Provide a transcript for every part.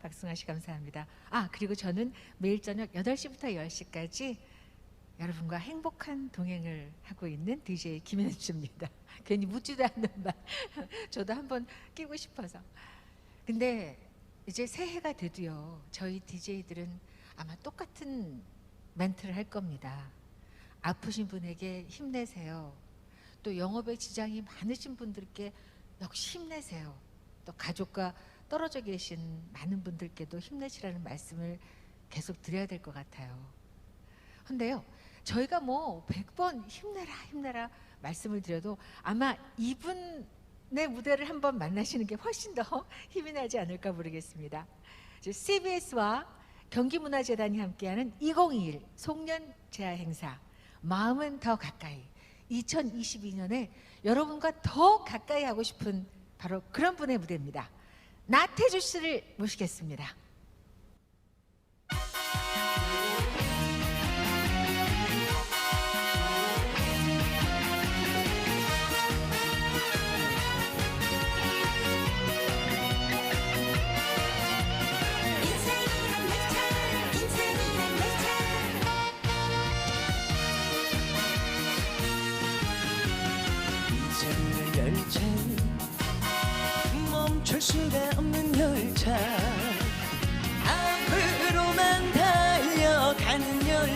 박승아 씨 감사합니다. 아, 그리고 저는 매일 저녁 8시부터 10시까지 여러분과 행복한 동행을 하고 있는 DJ 김현주입니다. 괜히 묻지도 않는 말. 저도 한번 끼고 싶어서. 근데 이제 새해가 돼도요. 저희 DJ들은 아마 똑같은 멘트를 할 겁니다. 아프신 분에게 힘내세요. 또 영업에 지장이 많으신 분들께 역시 힘내세요. 또 가족과 떨어져 계신 많은 분들께도 힘내시라는 말씀을 계속 드려야 될 것 같아요. 근데요, 저희가 뭐 100번 힘내라, 힘내라 말씀을 드려도 아마 이분의 무대를 한번 만나시는 게 훨씬 더 힘이 나지 않을까 모르겠습니다. CBS와 경기문화재단이 함께하는 2021 송년 제화 행사 마음은 더 가까이 2022년에 여러분과 더 가까이 하고 싶은 바로 그런 분의 무대입니다. 나태주 씨를 모시겠습니다.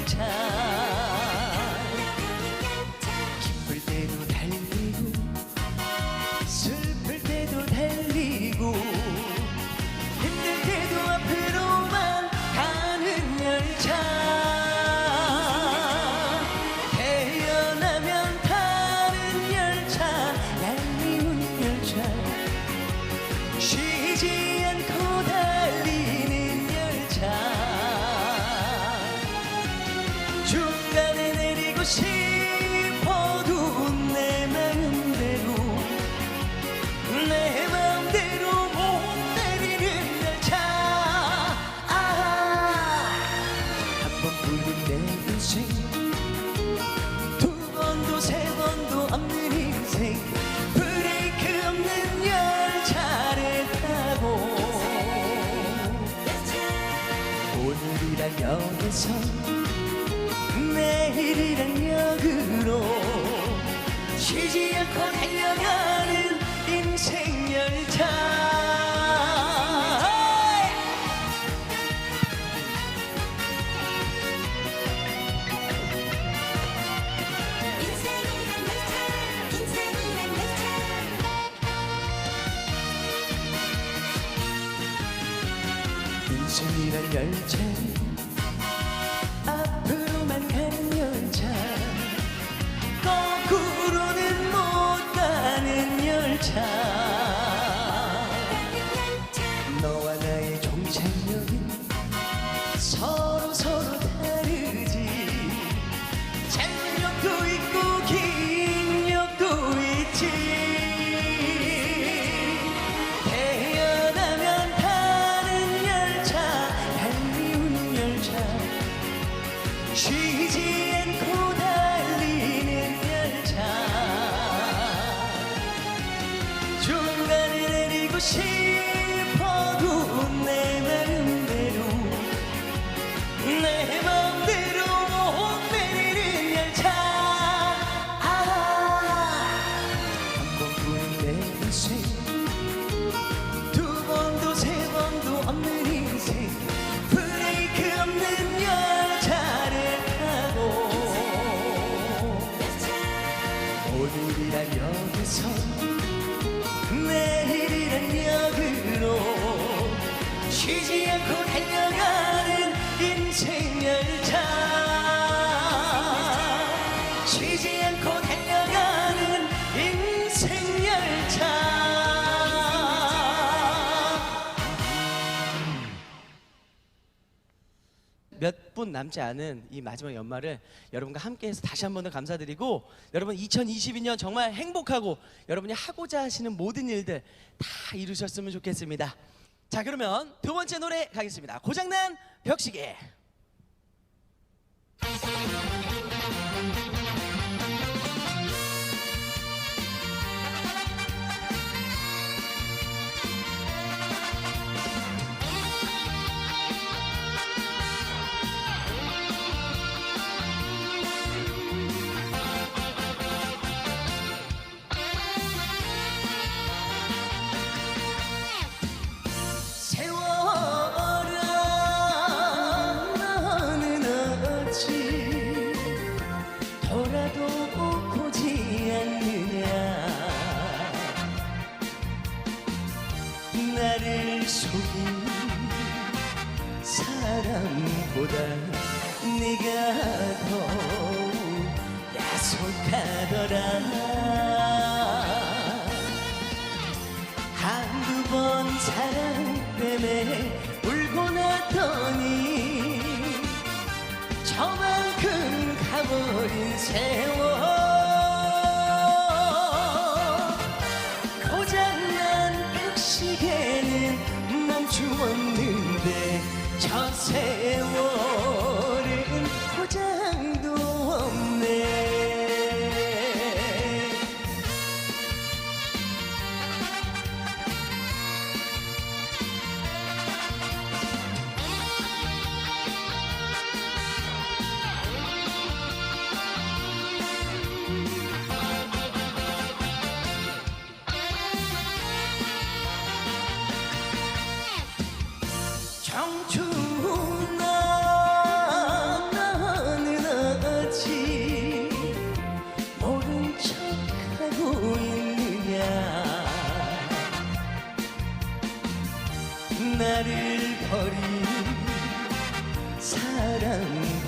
달 오늘이란 역에서 내일이란 역으로 쉬지 않고 달려가는 인생 열차 인생이란 열차. 인생이란 열차. 인생이란 열차 쉬지 않고 달려가는 인생 열차 쉬지 않고 달려가는 인생 열차 몇 분 남지 않은 이 마지막 연말을 여러분과 함께해서 다시 한 번 더 감사드리고 여러분 2022년 정말 행복하고 여러분이 하고자 하시는 모든 일들 다 이루셨으면 좋겠습니다. 자 그러면 두 번째 노래 가겠습니다. 고장난 벽시계. 사랑보다 네가 더욱 야속하더라. 한두 번 사랑 때문에 울고 났더니 저만큼 가버린 세월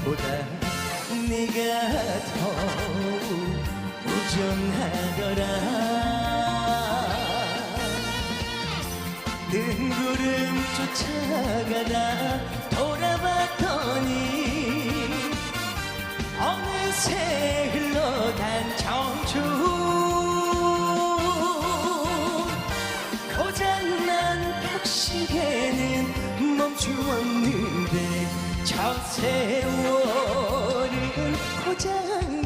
보다 네가 더욱 우정하더라. 능구름 쫓아가다 돌아봤더니 어느새 흘러간 청춘. 고장난 벽시계는 멈추었는데 저 세월은 고장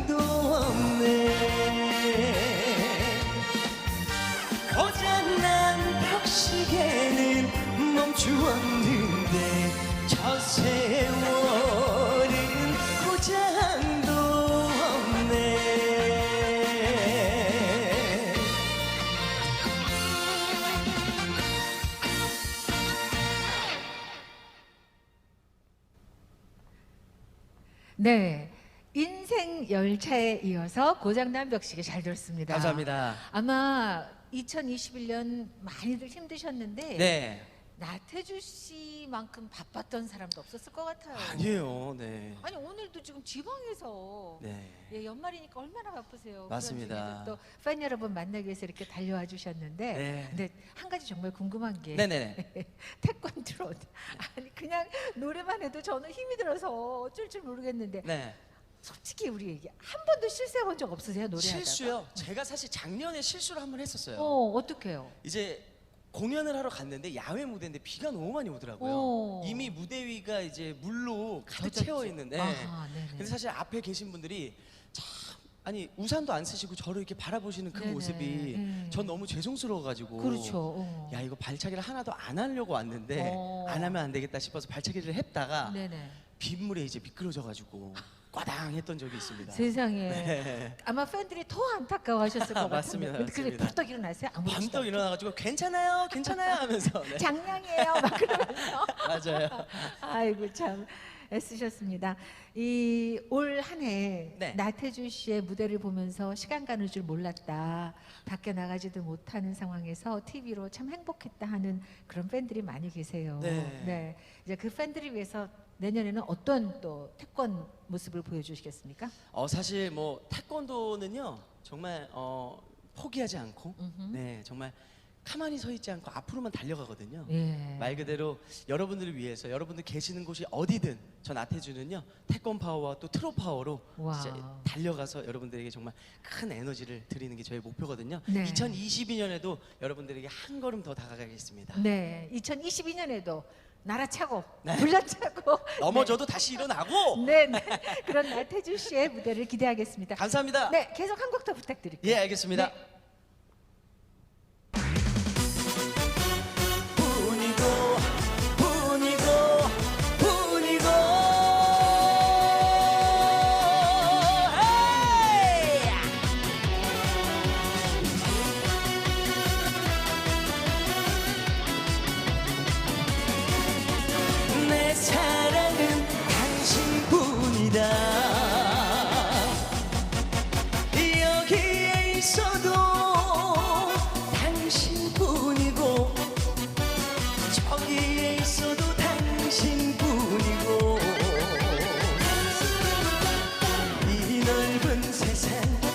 네. 인생 열차에 이어서 고장난 벽시계 잘 들었습니다. 감사합니다. 아마 2021년 많이들 힘드셨는데 네. 나태주 씨만큼 바빴던 사람도 없었을 것 같아요. 아니에요. 네. 아니 오늘도 지금 지방에서 네. 예, 연말이니까 얼마나 바쁘세요. 맞습니다. 중에도 또팬 여러분 만나기 위해서 이렇게 달려와 주셨는데, 네. 근데 한 가지 정말 궁금한 게 네네. 태권도로 아니 그냥 노래만 해도 저는 힘이 들어서 어쩔 줄 모르겠는데 네. 솔직히 우리 얘기 한 번도 실수해 본 적 없으세요 노래하다가? 실수요. 제가 사실 작년에 실수를 한 번 했었어요. 어 어떡해요? 이제 공연을 하러 갔는데 야외 무대인데 비가 너무 많이 오더라고요. 어. 이미 무대 위가 이제 물로 가득 젖었죠. 채워 있는데. 아, 네네. 근데 사실 앞에 계신 분들이 참 아니 우산도 안 쓰시고 저를 이렇게 바라보시는 그 네네. 모습이 음. 전 너무 죄송스러워가지고. 그렇죠. 어. 야 이거 발차기를 하나도 안 하려고 왔는데 어. 안 하면 안 되겠다 싶어서 발차기를 했다가 네네. 빗물에 이제 미끄러져가지고 꽈당 했던 적이 있습니다. 세상에 네. 아마 팬들이 더 안타까워하셨을 것 같은데. 맞습니다. 벌떡 일어났어요? 아무렇지도 번떡 않게? 일어나가지고 괜찮아요, 괜찮아요 하면서 네. 장량이에요. 막 그러면서. 맞아요. 아이고 참 애쓰셨습니다. 이 올 한해 네. 나태주 씨의 무대를 보면서 시간 가는 줄 몰랐다. 밖에 나가지도 못하는 상황에서 TV로 참 행복했다 하는 그런 팬들이 많이 계세요. 네. 이제 그 팬들을 위해서 내년에는 어떤 또 태권 모습을 보여주시겠습니까? 어 사실 뭐 태권도는요 정말 어 포기하지 않고 음흠. 네 정말 가만히 서 있지 않고 앞으로만 달려가거든요. 예. 말 그대로 여러분들을 위해서 여러분들 계시는 곳이 어디든 전 나태주는요 태권 파워와 또 트로 파워로 와. 진짜 달려가서 여러분들에게 정말 큰 에너지를 드리는 게 저희 목표거든요. 네. 2022년에도 여러분들에게 한 걸음 더 다가가겠습니다. 네, 2022년에도 날아차고 네. 불러차고 넘어져도 다시 일어나고 네, 네. 그런 나태주 씨의 무대를 기대하겠습니다. 감사합니다. 네, 계속 한 곡 더 부탁드릴게요. 예 알겠습니다. 네. 젊은 세상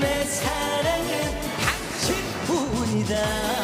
내 사랑은 당신뿐이다.